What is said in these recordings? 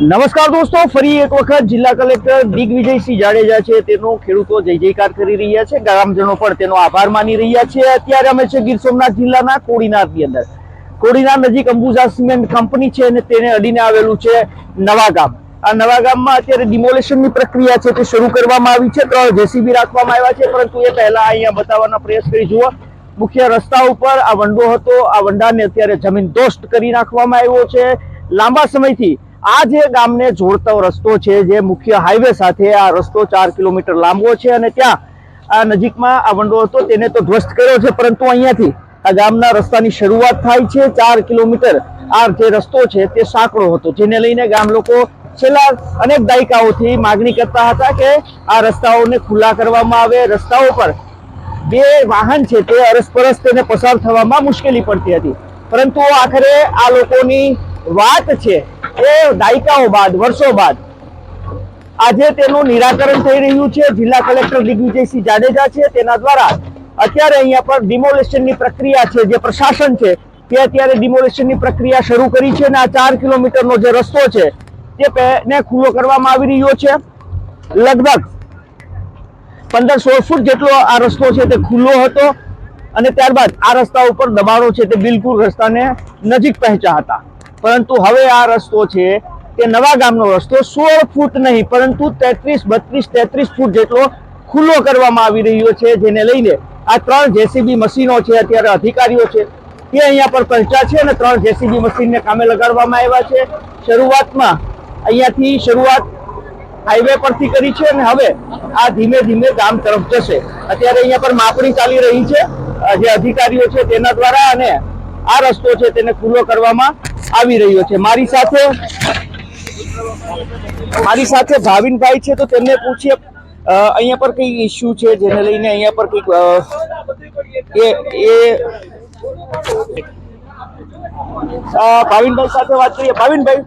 નમસ્કાર દોસ્તો, ફરી એક વખત જિલ્લા કલેક્ટર દિગ્વિજયસિંહ જાડેજા છે. તેનો ખેડૂતો જય જયકાર કરી રહ્યા છે. ગ્રામજનો પણ તેનો આભાર માની રહ્યા છે. અત્યારે અમે છે ગીર સોમનાથ જિલ્લાના કોડીનારની અંદર. કોડીનાર નજીક અંબુજા સિમેન્ટ કંપની છે અને તેને અડીને આવેલું છે નવા ગામ. આ નવા ગામમાં અત્યારે ડિમોલેશનની પ્રક્રિયા છે તે શરૂ કરવામાં આવી છે. ત્રણ જેસીબી રાખવામાં આવ્યા છે, પરંતુ એ પહેલા અહીંયા બતાવવાનો પ્રયાસ કરી જુઓ. મુખ્ય રસ્તા ઉપર આ વંડો હતો. આ વંડાને અત્યારે જમીન દોસ્ત કરી નાખવામાં આવ્યો છે. લાંબા સમયથી આ જે ગામને જોડતો રસ્તો છે, જે મુખ્ય હાઈવે સાથે આ રસ્તો ચાર કિલોમીટર લાંબો છે અને ત્યાં આ નજીકમાં આ વંડો હતો, તેને તો ધ્વસ્ત કર્યો છે, પરંતુ અહીંયાથી આ ગામના રસ્તાની શરૂઆત થાય છે. ચાર કિલોમીટર આ જે રસ્તો છે, તે સાંકડો હતો, જેને લઈને ગામ લોકો છેલ્લા અનેક દાયકાઓથી માગણી કરતા હતા કે આ રસ્તાઓને ખુલ્લા કરવામાં આવે. રસ્તાઓ પર બે વાહન છે, તે અરસપરસ તેને પસાર થવામાં મુશ્કેલી પડતી હતી. પરંતુ આખરે આ લોકોની વાત છે એ દાયકાઓ બાદ, વર્ષો બાદ. આજે તેનું નિરાકરણ થઈ રહ્યું છે. જિલ્લા કલેક્ટર દિગ્વિજયસિંહ જાડેજા છે. તેના દ્વારા અત્યારે અહીંયા પર ડિમોલેશનની પ્રક્રિયા છે, જે પ્રશાસન છે, તે અત્યારે ડિમોલેશનની પ્રક્રિયા શરૂ કરી છે અને આ ચાર કિલોમીટરનો જે રસ્તો છે તેને ખુલ્લો કરવામાં આવી રહ્યો છે. લગભગ પંદર સોળ ફૂટ જેટલો આ રસ્તો છે તે ખુલ્લો હતો અને ત્યારબાદ આ રસ્તા ઉપર દબાણો છે તે બિલકુલ રસ્તાને નજીક પહોંચ્યા હતા. પરંતુ હવે આ રસ્તો છે તે નવા ગામનો રસ્તો સોળ ફૂટ નહીં, પરંતુ તેત્રીસ, બત્રીસ, તેત્રીસ ફૂટ જેટલો ખુલ્લો કરવામાં આવી રહ્યો છે, જેને લઈને આ ત્રણ જેસીબી મશીનો છે, અત્યારે અધિકારીઓ છે. તે અહીંયા પર પહોંચ્યા છે અને ત્રણ જેસીબી મશીનને કામે લગાડવામાં આવ્યા છે. શરૂઆતમાં અહીંયાથી શરૂઆત હાઈવે પરથી કરી છે અને હવે આ ધીમે ધીમે ગામ તરફ જશે. અત્યારે અહીંયા પર માપણી ચાલી રહી છે, જે અધિકારીઓ છે તેના દ્વારા અને આ રસ્તો છે તેને ખુલ્લો કરવામાં આવી રહ્યો છે. મારી સાથે મારી સાથે ભાવિનભાઈ છે, તો તેમને પૂછીએ અહીંયા પર કઈ ઇસ્યુ છે જેને લઈને અહીંયા પર કંઈક એ એ ભાવિનભાઈ સાથે વાત કરીએ. ભાવિનભાઈ,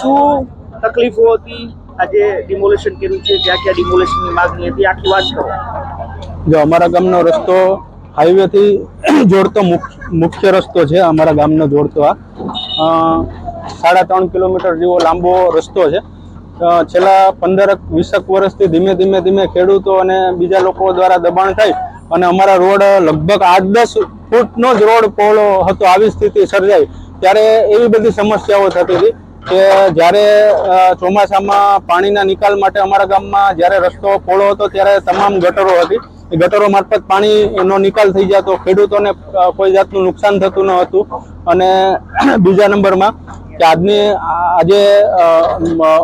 શું તકલીફો હતી? આજે ડિમોલેશન કર્યું છે. ક્યાં ક્યાં ડિમોલેશનની માંગણી હતી? આખી વાત કરો. જો અમારા ગામનો રસ્તો હાઈવે થી જોડતો મુખ- મુખ્ય રસ્તો છે અમારા ગામનો જોડતો આ. સાડા ત્રણ કિલોમીટર જેવો લાંબો રસ્તો છે. છેલ્લા પંદરક વીસક વર્ષથી ધીમે ધીમે ધીમે ખેડૂતો અને બીજા લોકો દ્વારા દબાણ થાય અને અમારા રોડ લગભગ આઠ દસ ફૂટનો જ રોડ પહોળો હતો, આવી સ્થિતિ સર્જાઈ. ત્યારે એવી બધી સમસ્યાઓ થતી હતી કે જ્યારે ચોમાસામાં પાણીના નિકાલ માટે અમારા ગામમાં જ્યારે રસ્તો પહોળો હતો ત્યારે તમામ ગટરો હતી. ગટરો મારફત પાણીનો નિકાલ થઈ જતો, ખેડૂતોને કોઈ જાતનું નુકસાન થતું ન હતું. અને બીજા નંબરમાં કે આજની આજે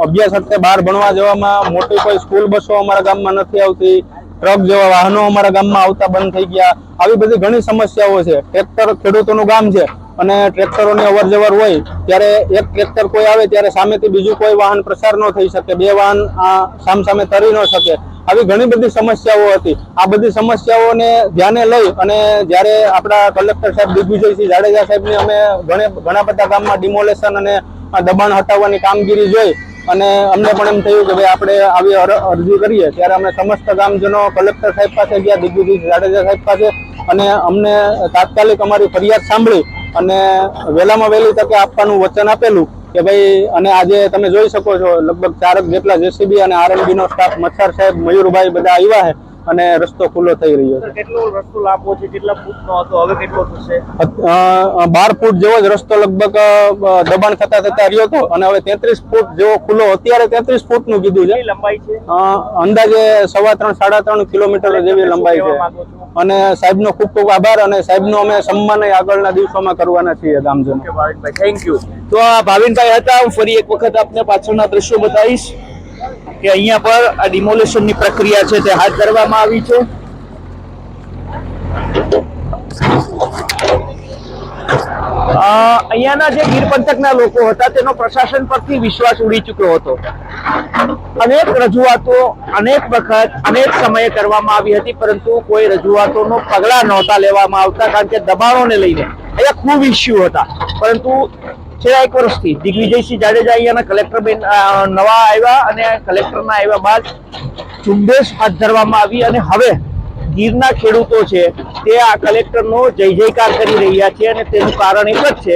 અભ્યાસ અર્થે બહાર ભણવા જવામાં મોટી કોઈ સ્કૂલ બસો અમારા ગામમાં નથી આવતી, ટ્રક જેવા વાહનો અમારા ગામમાં આવતા બંધ થઈ ગયા. આવી બધી ઘણી સમસ્યાઓ છે. ટ્રેક્ટર ખેડૂતોનું ગામ છે અને ટ્રેક્ટરોની અવર જવર હોય ત્યારે એક ટ્રેક્ટર કોઈ આવે ત્યારે સામેથી બીજું કોઈ વાહન પ્રસાર ન થઈ શકે. બે વાહન, આ સામ સામે તરી ન શકે. આવી ઘણી બધી સમસ્યાઓ હતી. આ બધી સમસ્યાઓને ધ્યાને લઈ અને જ્યારે આપણા કલેક્ટર સાહેબ દિગ્વિજયસિંહ જાડેજા સાહેબની અમે ઘણે ઘણા બધા ગામમાં ડિમોલેશન અને દબાણ હટાવવાની કામગીરી જોઈ અને અમને પણ એમ થયું કે ભાઈ આપણે આવી અર- અરજી કરીએ. ત્યારે અમે સમસ્ત ગામજનો કલેક્ટર સાહેબ પાસે ગયા દિગ્વિજય જાડેજા સાહેબ પાસે અને અમને તાત્કાલિક અમારી ફરિયાદ સાંભળી અને વહેલામાં વહેલી તકે આપવાનું વચન આપેલું. કે ભાઈ અને આજે તમે જોઈ શકો છો લગભગ ચારક જેટલા જેસીબી અને આરએનબી નો સ્ટાફ મચ્છર સાહેબ મયુરભાઈ બધા આવ્યા છે અને રસ્તો ખુલ્લો થઈ રહ્યો છે. કેટલો રસ્તો લાંબો છે? કેટલા ફૂટનો હતો? હવે કેટલો થશે? અ, બાર ફૂટ જેવો જ રસ્તો લગભગ દબાણ થતા થતા રહ્યો હતો અને હવે તેત્રીસ ફૂટ જેવો ખુલ્લો અત્યારે તેત્રીસ ફૂટનું કીધું છે. લંબાઈ છે? અંદાજે સવા ત્રણ સાડા ત્રણ કિલોમીટર જેવી લંબાઈ છે? અને સાહેબનો ખૂબ ખૂબ આભાર અને સાહેબનો અમે સન્માન આગળના દિવસોમાં કરવાના છીએ ગામજનો. થેન્ક યુ તો આ ભાવિનભાઈ હતા, હું ફરી એક વખત આપને પાછળના દ્રશ્યો બતાવીશ કે અહીંયા પર આ ડિમોલેશનની પ્રક્રિયા છે તે હાથ ધરવામાં આવી છે. અહીંયાના જે ગીર પંથકના લોકો હતા, તેનો પ્રશાસન પરથી વિશ્વાસ ઉડી ચૂક્યો હતો. અનેક રજૂઆતો અનેક વખત, અનેક સમયે કરવામાં આવી હતી, પરંતુ કોઈ રજૂઆતોનો પગલા નહોતા લેવામાં આવતા, કારણ કે દબાણોને લઈને અહીંયા ખૂબ ઇસ્યુ હતા. પરંતુ છેલ્લા એક વર્ષથી દિગ્વિજયસિંહ જાડેજા અહીંયાના કલેક્ટર બેન નવા આવ્યા અને કલેક્ટરના આવ્યા બાદ ઝુંબેશ હાથ ધરવામાં આવી અને હવે ગીરના ખેડૂતો છે તે આ કલેક્ટરનો જય જયકાર કરી રહ્યા છે અને તેનું કારણ એક જ છે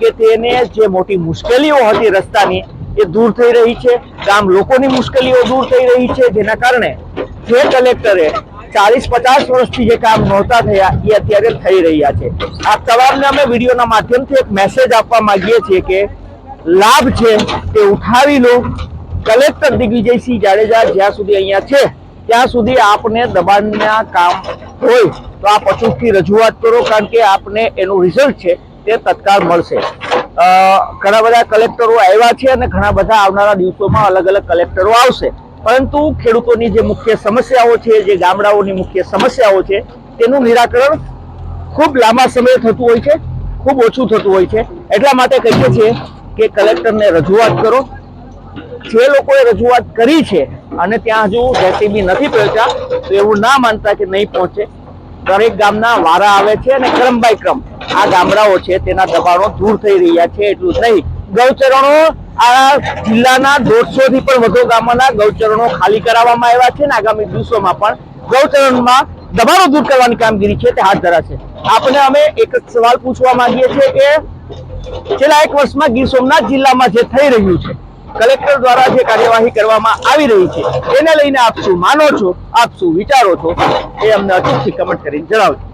કે તેને જે મોટી મુશ્કેલીઓ હતી રસ્તાની એ દૂર થઈ રહી છે. ગામ લોકોની મુશ્કેલીઓ દૂર થઈ રહી છે. જેના કારણે જે કલેક્ટરે ચાલીસ પચાસ વર્ષથી જે કામ નહોતા થયા, એ અત્યારે થઈ રહ્યા છે. આ તમામને અમે વિડીયોના માધ્યમથી એક મેસેજ આપવા માંગીએ છીએ કે લાભ છે તે ઉઠાવી લો. કલેક્ટર દિગ્વિજયસિંહ જાડેજા જ્યાં સુધી અહીંયા છે, ત્યાં સુધી આપને દબાણના કામ હોય તો આપ અચૂકથી રજૂઆત કરો, કારણ કે આપને એનું રિઝલ્ટ છે તે તત્કાળ મળશે. ઘણા બધા કલેક્ટરો આવ્યા છે અને ઘણા બધા આવનારા દિવસોમાં અલગ અલગ કલેક્ટરો આવશે. પરંતુ ખેડૂતોની જે મુખ્ય સમસ્યાઓ છે, જે ગામડાઓની મુખ્ય સમસ્યાઓ છે, તેનું નિરાકરણ ખૂબ લાંબા સમયે થતું હોય છે, ખૂબ ઓછું થતું હોય છે. એટલા માટે કહીએ છીએ કે કલેક્ટરને રજૂઆત કરો. જે લોકોએ રજૂઆત કરી છે અને ત્યાં હજુ જેસીબી નથી પહોંચ્યા, તો એવું ના માનતા કે નહીં પહોંચે. દરેક ગામના વારા આવે છે અને ક્રમ બાય ક્રમ આ ગામડાઓ છે, તેના દબાણો દૂર થઈ રહ્યા છે, એટલું નહીં. ગૌચરણો આ જિલ્લાના દોઢસો થી પણ વધુ ગામોના ગૌચરણો ખાલી કરાવવામાં આવ્યા છે અને આગામી દિવસોમાં પણ ગૌચરણમાં દબાણો દૂર કરવાની કામગીરી છે તે હાથ ધરાશે આપણે અમે એક જ સવાલ પૂછવા માંગીએ છીએ કે છેલ્લા એક વર્ષમાં ગીર સોમનાથ જિલ્લામાં જે થઈ રહ્યું છે, કલેક્ટર દ્વારા જે કાર્યવાહી કરવામાં આવી રહી છે, એને લઈને આપ શું માનો છો, આપ શું વિચારો છો, એ અમને અચૂકથી કમેન્ટ કરીને જણાવજો.